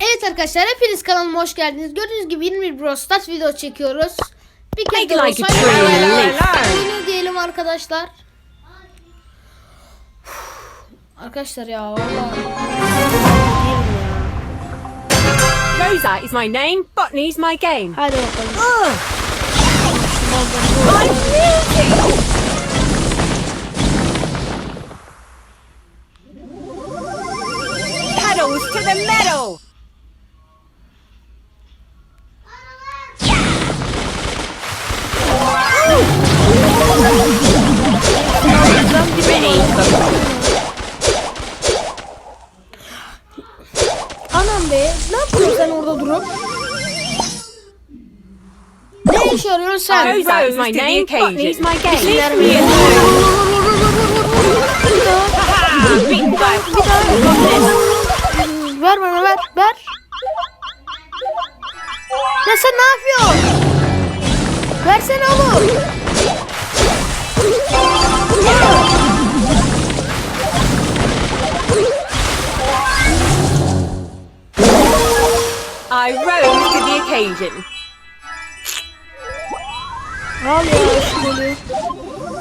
Evet arkadaşlar hepiniz kanalıma hoş geldiniz. Gördüğünüz gibi 21 Brawl Stars video çekiyoruz. Bir kez de like olsa oyunu diyelim arkadaşlar. Arkadaşlar ya vallahi. Rosa is my name, Botany's my game. Hadi bakalım. Pedals to the metal. Ne iş arıyorsun sen? Rosa is my name, Botany's my game. İsim verme. Leave me alone. Bir Beaten by daha. Ver bana ver ver. Ya sen ne yapıyorsun? Versene oğlum. I rose to the occasion. Al ya şu golü.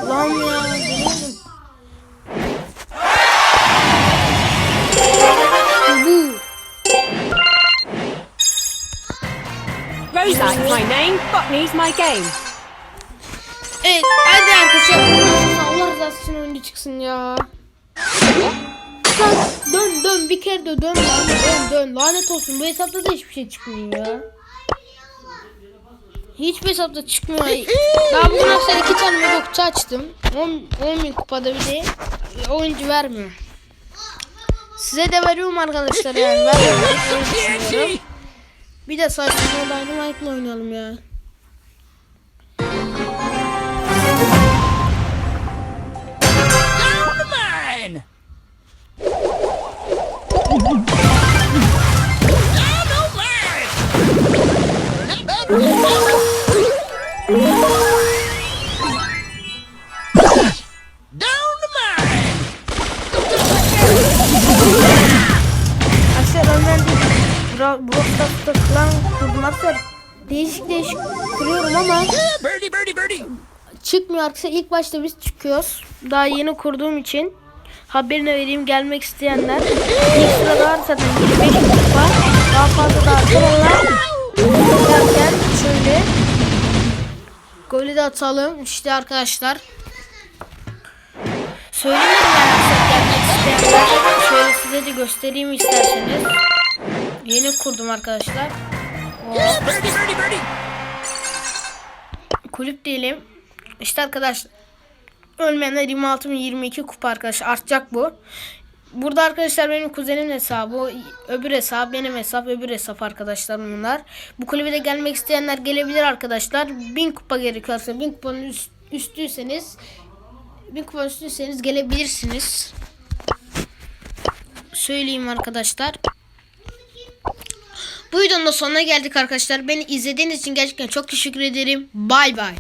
Lan ya. Rosa is my name, Botany's my game. Evet hadi arkadaşlar. Allah rızası için önce çıksın ya. Lan dön dön bir kere de dön lan dön dön lanet olsun bu hesapta da hiçbir şey çıkmıyor ya. Hiçbir hesapta çıkmıyor. Daha bugün aslında iki tane mega kutu açtım. 10, 10 bin kupada bir de oyuncu vermiyor. Size de veriyorum arkadaşlar yani vermiyorum. Bir de saçma Dynamite'la oynayalım ya. Arkadaşlar Falan kurdum arkadaşlar. Değişik değişik kuruyorum ama Birdie, birdie, birdie. çıkmıyor arkadaşlar. İlk başta biz çıkıyoruz. Daha yeni kurduğum için haberini vereyim gelmek isteyenler. İlk sırada zaten 25 kupa. Daha fazla da artarlar. Derken şöyle golü de atalım. İşte arkadaşlar. Söylemedim yani arkadaşlar gelmek isteyenler. Şöyle size de göstereyim isterseniz. Yeni kurdum arkadaşlar. Oo Birdie, birdie, birdie. kulüp diyelim. İşte arkadaşlar ölmeyenler 26 bin 22 kupa arkadaşlar artacak bu. Burada arkadaşlar benim kuzenim hesabı, öbür hesap, benim hesap, öbür hesap arkadaşlar bunlar. Bu kulübe de gelmek isteyenler gelebilir arkadaşlar. 1000 kupa gerekiyorsa 1000 kupanın üst, üstüyseniz 1000 kupanın üstüyseniz gelebilirsiniz. Söyleyeyim arkadaşlar. Bu videonun da sonuna geldik arkadaşlar. Beni izlediğiniz için gerçekten çok teşekkür ederim. Bay bay.